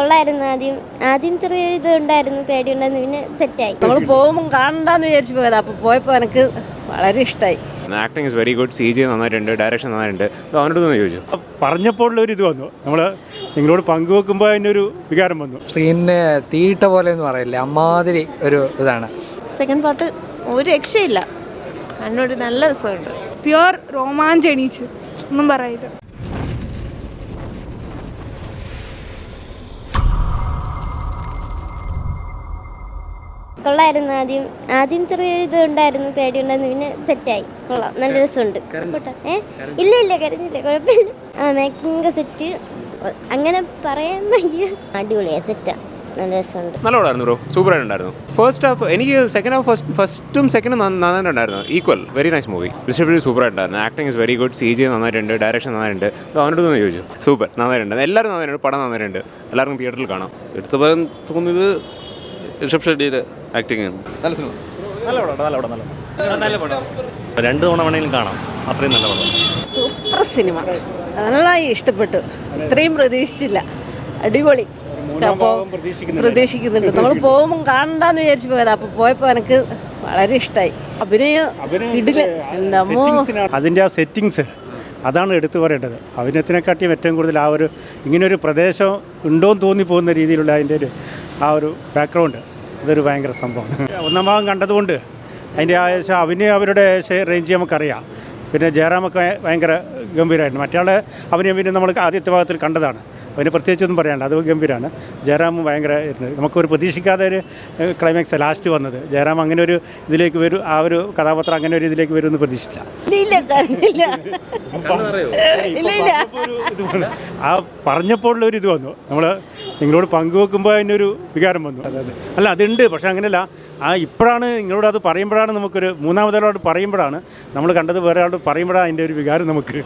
കൊള്ളായിരുന്നു. ആദ്യം ആദ്യം ചെറിയ ഇത് ഉണ്ടായിരുന്നു പേടിയുണ്ടായിരുന്നു പിന്നെ സെറ്റായി. നമ്മൾ പോകുമ്പോൾ കാണണ്ടെന്ന് വിചാരിച്ചു പോയത്. അപ്പോൾ പോയപ്പോൾ എനിക്ക് വളരെ ഇഷ്ടമായി acting is very good C G നന്നായിട്ടുണ്ട് ഡയറക്ഷൻ നന്നായിട്ടുണ്ട്. ഇത് അവനോട് ചോദിച്ചു? പറഞ്ഞപ്പോൾ ഒരു ഇത് വന്നു. നമ്മൾ നിങ്ങളോട് പങ്കുവെക്കുമ്പോൾ അതിനൊരു വികാരം വന്നു. സ്ക്രീനിന് തീട്ട പോലെ എന്ന് പറയില്ലേ അമ്മാതിരി ഒരു ഇതാണ്. സെക്കൻഡ് പാർട്ട് ഒരു രക്ഷയില്ല. അതിനൊരു നല്ല രസമുണ്ട്. പ്യുവർ രോമാഞ്ചം എണീച്ച്. ഒന്നും പറയില്ല കൊള്ളായിരുന്നു. ആദ്യം ആദ്യം ചെറിയ ഇത് ഉണ്ടായിരുന്നു പേടിയുണ്ടായിരുന്നു. പിന്നെ സെറ്റായി. കൊള്ളാം. നല്ല രസമുണ്ട്. കൂട്ടാ ഏ? ഇല്ല ഇല്ല കരഞ്ഞില്ല. കുഴപ്പമില്ല. ആ മേക്കിംഗ് സെറ്റ്. അങ്ങനെ പറയാൻ വയ്യ. അടിപൊളിയാ സെറ്റാ. നല്ല രസമുണ്ട്. നല്ല പടമായിരുന്നു ബ്രോ സൂപ്പർ ആയിട്ടുണ്ടായിരുന്നു ഫസ്റ്റ് ഹാഫ് എനിക്ക് സെക്കൻഡ് ഹാഫ് ഫസ്റ്റ് ഫസ്റ്റും സെക്കൻഡും നന്നായിട്ടുണ്ടായിരുന്നു. Equal very nice movie distribute super ആയിട്ടുണ്ടായിരുന്നു acting is very good C G നന്നായിട്ടുണ്ട്. ഡയറക്ഷൻ നന്നായിട്ടുണ്ട്. ഇത് അവനോട് ഒന്ന് ചോദിച്ചു. സൂപ്പർ നന്നായിട്ടുണ്ട്. എല്ലാവരും നന്നായിട്ടുണ്ട്. പടം നന്നായിട്ടുണ്ട്. എല്ലാവർക്കും തിയേറ്ററിൽ കാണാം. എടുത്തു പറയാൻ തോന്നിയത് ഋഷഭ് ഷെട്ടിയുടെ ആക്ടിങ് ആണ്. നല്ല സിനിമ. രണ്ട് തവണ വേണമെങ്കിലും കാണാം. അത്രയും നല്ല പടം. Super cinema. നന്നായി ഇഷ്ടപ്പെട്ടു. ഇത്രയും പ്രതീക്ഷിച്ചില്ല. അടിപൊളി. അപ്പോൾ പ്രതീക്ഷിക്കുന്നുണ്ട്. നമ്മൾ പോകുമ്പോൾ കാണണ്ടെന്ന് വിചാരിച്ചു പോയതാ. അപ്പോൾ പോയപ്പോൾ എനിക്ക് വളരെ ഇഷ്ടമായി അഭിനയം അമ്മോ അതിന്റെ ആ സെറ്റിങ്സ് അതാണ് എടുത്തു പറയേണ്ടത്. അഭിനയത്തിനെക്കാട്ടിയും ഏറ്റവും കൂടുതൽ ആ ഒരു ഇങ്ങനൊരു പ്രദേശം ഉണ്ടോ എന്ന് തോന്നി പോകുന്ന രീതിയിലുള്ള അതിന്റെ ഒരു ആ ഒരു ബാക്ക്ഗ്രൗണ്ട് അതൊരു ഭയങ്കര സംഭവമാണ്. ഭാഗം കണ്ടതുകൊണ്ട് അതിന്റെ ആ അവനെ അവരുടെ റേഞ്ച് നമുക്കറിയാം. പിന്നെ ജയറാമൊക്കെ ഭയങ്കര ഗംഭീരമായിരുന്നു മറ്റേ അഭിനയം പിന്നെ നമ്മൾ ആദ്യത്തെ ഭാഗത്തിൽ കണ്ടതാണ്. അതിന് പ്രത്യേകിച്ചൊന്നും പറയാണ്ട് അത് ഗംഭീരമാണ് ജയറാം ഭയങ്കര ഇരുന്ന് നമുക്കൊരു പ്രതീക്ഷിക്കാതെ ഒരു ക്ലൈമാക്സ് ലാസ്റ്റ് വന്നത്. ജയറാം അങ്ങനെ ഒരു ഇതിലേക്ക് വരും ആ ഒരു കഥാപാത്രം അങ്ങനെ ഒരു ഇതിലേക്ക് പ്രതീക്ഷിച്ചില്ല. കരഞ്ഞില്ല ഇല്ല ഇല്ല. ആ പറഞ്ഞപ്പോൾ ഒരു ഇത് വന്നു. നമ്മൾ നിങ്ങളോട് പങ്കുവെക്കുമ്പോൾ അതിനൊരു വികാരം വന്നു. അല്ല അതുണ്ട്. പക്ഷെ അങ്ങനെയല്ല. ആ ഇപ്പോഴാണ് നിങ്ങളോട് അത് പറയുമ്പോഴാണ് നമുക്കൊരു മൂന്നാമതൊരാളോട് പറയുമ്പോഴാണ് നമ്മൾ കണ്ടത് വേറെ ആളോട് പറയുമ്പോഴാണ് അതിന്റെ ഒരു വികാരം നമുക്ക്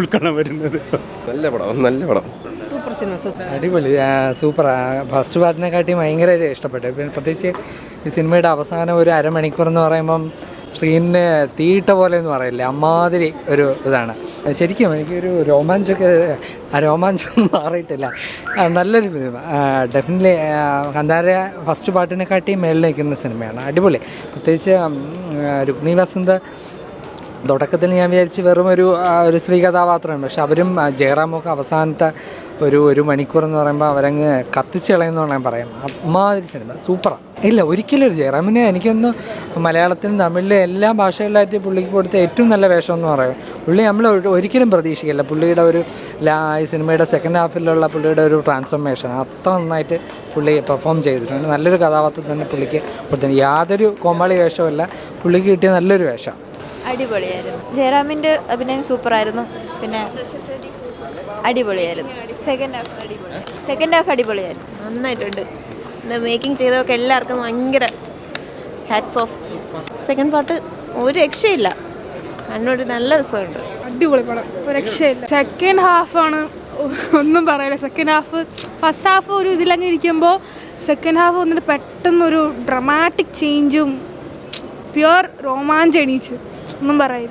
ഉൾക്കൊള്ളാൻ വരുന്നത് നല്ല പടം നല്ല പടം. Cinema super. അടിപൊളി. സൂപ്പർ. ഫസ്റ്റ് പാർട്ടിനെക്കാട്ടി ഭയങ്കര ഇഷ്ടപ്പെട്ടു. പിന്നെ പ്രത്യേകിച്ച് ഈ സിനിമയുടെ അവസാനം ഒരു അരമണിക്കൂർ എന്ന് പറയുമ്പം സ്ക്രീനിന് തീയിട്ട പോലെ എന്ന് പറയില്ലേ? അമ്മാതിരി ഒരു ഇതാണ്. ശരിക്കും എനിക്കൊരു രോമാഞ്ചമൊക്കെ ആ രോമാഞ്ചം മാറിയിട്ടില്ല. നല്ലൊരു സിനിമ. ഡെഫിനറ്റ്ലി കന്താര ഫസ്റ്റ് പാട്ടിനെക്കാട്ടി മേളിൽ നിൽക്കുന്ന സിനിമയാണ്. അടിപൊളി. പ്രത്യേകിച്ച് രുക്മിണി വസന്ത് തുടക്കത്തിൽ ഞാൻ വിചാരിച്ച് വെറും ഒരു ഒരു സ്ത്രീ കഥാപാത്രമാണ്. പക്ഷെ അവരും ജയറാമൊക്കെ അവസാനത്തെ ഒരു ഒരു മണിക്കൂർ എന്ന് പറയുമ്പോൾ അവരങ്ങ് കത്തിച്ച് കളയുന്നതാണ് ഞാൻ പറയാം അമ്മാതിരി സിനിമ. സൂപ്പറാണ് ഇല്ല ഒരിക്കലും ഒരു ജയറാമിന് എനിക്കൊന്ന് മലയാളത്തിലും തമിഴിലും എല്ലാ ഭാഷകളിലായിട്ട് പുള്ളിക്ക് കൊടുത്ത ഏറ്റവും നല്ല വേഷം എന്ന് പറയാം. പുള്ളി നമ്മൾ ഒരിക്കലും പ്രതീക്ഷിക്കില്ല. പുള്ളിയുടെ ഒരു ലാ ഈ സിനിമയുടെ സെക്കൻഡ് ഹാഫിലുള്ള പുള്ളിയുടെ ഒരു ട്രാൻസ്ഫോർമേഷൻ അത്ര നന്നായിട്ട് പുള്ളി പെർഫോം ചെയ്തിട്ടുണ്ട്. നല്ലൊരു കഥാപാത്രം തന്നെ പുള്ളിക്ക് കൊടുത്തിട്ടുണ്ട്. യാതൊരു കോമാളി വേഷമല്ല പുള്ളിക്ക് കിട്ടിയ നല്ലൊരു വേഷം അടിപൊളിയായിരുന്നു. ജയറാമിന്റെ അഭിനയം സൂപ്പറായിരുന്നു. പിന്നെ അടിപൊളിയായിരുന്നു. സെക്കൻഡ് ഹാഫ് അടിപൊളി സെക്കൻഡ് ഹാഫ് അടിപൊളിയായിരുന്നു. നന്നായിട്ടുണ്ട്. മേക്കിംഗ് ചെയ്തവർക്ക് എല്ലാവർക്കും ഭയങ്കര ഹാറ്റ്സ് ഓഫ് സെക്കൻഡ് പാർട്ട് ഒരു രക്ഷയില്ല. അന്നൊരു നല്ല രസമുണ്ട്. അടിപൊളി പടം. ഒരു രക്ഷയില്ല. സെക്കൻഡ് ഹാഫാണ് ഒന്നും പറയില്ല. സെക്കൻഡ് ഹാഫ് ഫസ്റ്റ് ഹാഫ് ഒരു ഇതിലങ്ങ് ഇരിക്കുമ്പോൾ സെക്കൻഡ് ഹാഫ് വന്നിട്ട് പെട്ടെന്നൊരു ഡ്രമാറ്റിക് ചേഞ്ചും പ്യുവർ റോമാഞ്ച് എണീച്ച്. ഒന്നും പറയില്ല